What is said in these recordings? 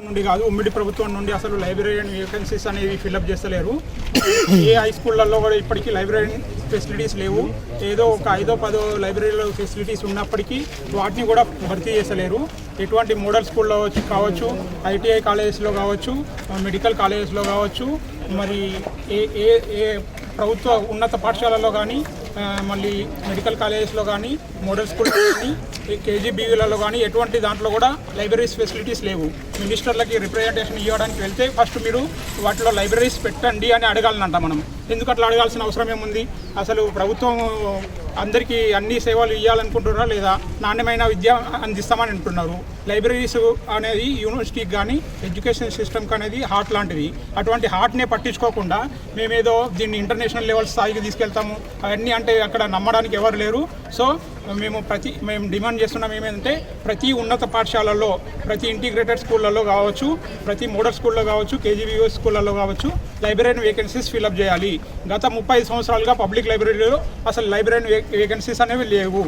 నుండి కాదు ఉమ్మడి ప్రభుత్వం నుండి అసలు లైబ్రరీ వేకెన్సీస్ అనేవి ఫిల్అప్ చేస్తలేరు. ఏ హై స్కూళ్ళల్లో కూడా ఇప్పటికీ లైబ్రరీ ఫెసిలిటీస్ లేవు. ఏదో ఒక ఐదో పదో లైబ్రరీలో ఫెసిలిటీస్ ఉన్నప్పటికీ వాటిని కూడా భర్తీ చేస్తలేరు. ఎటువంటి మోడల్ స్కూల్లో కావచ్చు ఐటీఐ కాలేజెస్లో కావచ్చు మెడికల్ కాలేజెస్లో కావచ్చు మరి ఏ ఏ ఏ ప్రభుత్వ ఉన్నత పాఠశాలలో కానీ మళ్ళీ మెడికల్ కాలేజెస్లో కానీ మోడల్ స్కూల్ కానీ కేజీబీవీలలో కానీ ఎటువంటి దాంట్లో కూడా లైబ్రరీస్ ఫెసిలిటీస్ లేవు. మినిస్టర్లకి రిప్రజెంటేషన్ ఇవ్వడానికి వెళ్తే ఫస్ట్ మీరు వాటిలో లైబ్రరీస్ పెట్టండి అని అడగాలనంట మనం. ఎందుకు అట్లా అడగాల్సిన అవసరం ఏముంది? అసలు ప్రభుత్వం అందరికీ అన్ని సేవలు ఇవ్వాలనుకుంటున్నారా లేదా? నాణ్యమైన విద్య అందిస్తామని అంటున్నారు. లైబ్రరీస్ అనేది యూనివర్సిటీకి కానీ ఎడ్యుకేషన్ సిస్టమ్కి అనేది హార్ట్ లాంటిది. అటువంటి హార్ట్నే పట్టించుకోకుండా మేమేదో దీన్ని ఇంటర్నేషనల్ లెవెల్ స్థాయికి తీసుకెళ్తాము. అవన్నీ అంటే అక్కడ నమ్మడానికి ఎవరు లేరు. సో మేము ప్రతి మేము డిమాండ్ చేస్తున్నాం ఏమంటే ప్రతి ఉన్నత పాఠశాలల్లో ప్రతి ఇంటిగ్రేటెడ్ స్కూళ్ళల్లో కావచ్చు ప్రతి మోడల్ స్కూల్లో కావచ్చు కేజీబీఓ స్కూళ్ళల్లో కావచ్చు లైబ్రరీ వేకెన్సీస్ ఫిల్అప్ చేయాలి. గత ముప్పై సంవత్సరాలుగా పబ్లిక్ లైబ్రరీలో అసలు లైబ్రరీ వేకెన్సీస్ అనేవి లేవు.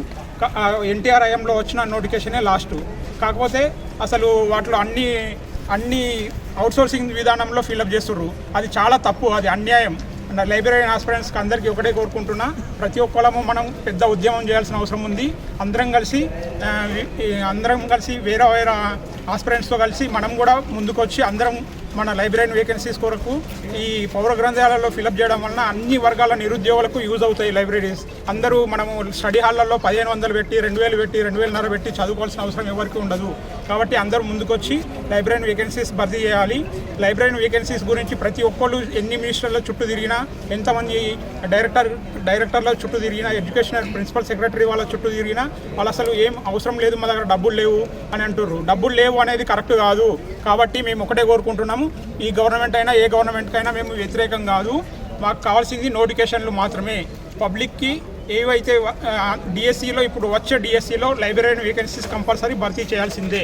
ఎన్టీఆర్ ఐఎంలో వచ్చిన నోటిఫికేషనే లాస్ట్ కాకపోతే అసలు వాటిలో అన్ని అన్ని అవుట్సోర్సింగ్ విధానంలో ఫిల్అప్ చేస్తుర్రు. అది చాలా తప్పు అది అన్యాయం. లైబ్రరీ ఆస్పిరెంట్స్కి అందరికీ ఒకటే కోరుకుంటున్నా. ప్రతి ఒక్కళ్ళము మనం పెద్ద ఉద్యమం చేయాల్సిన అవసరం ఉంది. అందరం కలిసి అందరం కలిసి వేరే వేరే ఆస్పిరెంట్స్తో కలిసి మనం కూడా ముందుకొచ్చి అందరం మన లైబ్రరీ వేకెన్సీస్ కొరకు ఈ పౌర గ్రంథాలలో ఫిలప్ చేయడం వలన అన్ని వర్గాల నిరుద్యోగులకు యూజ్ అవుతాయి లైబ్రరీస్. అందరూ మనము స్టడీ హాల్లలో పదిహేను వందలు పెట్టి రెండు వేలు పెట్టి రెండు వేలన్నర పెట్టి చదువుకోవాల్సిన అవసరం ఎవరికి ఉండదు. కాబట్టి అందరూ ముందుకొచ్చి లైబ్రరీ వేకెన్సీస్ భర్తీ చేయాలి. లైబ్రరీ వేకెన్సీస్ గురించి ప్రతి ఒక్కళ్ళు ఎన్ని మినిస్టర్ల చుట్టూ తిరిగినా ఎంతమంది డైరెక్టర్ డైరెక్టర్ల చుట్టూ తిరిగినా ఎడ్యుకేషన్ ప్రిన్సిపల్ సెక్రటరీ వాళ్ళ చుట్టూ తిరిగినా వాళ్ళు అసలు ఏం అవసరం లేదు మా దగ్గర డబ్బులు లేవు అని అంటుర్రు. డబ్బులు లేవు అనేది కరెక్ట్ కాదు. కాబట్టి మేము ఒకటే కోరుకుంటున్నాము ఈ గవర్నమెంట్ అయినా ఏ గవర్నమెంట్కైనా మేము వ్యతిరేకం కాదు. మాకు కావాల్సింది నోటిఫికేషన్లు మాత్రమే. పబ్లిక్కి ఏవైతే డిఎస్సిలో ఇప్పుడు వచ్చే డిఎస్సిలో లైబ్రరీ వేకెన్సీస్ కంపల్సరీ భర్తీ చేయాల్సిందే.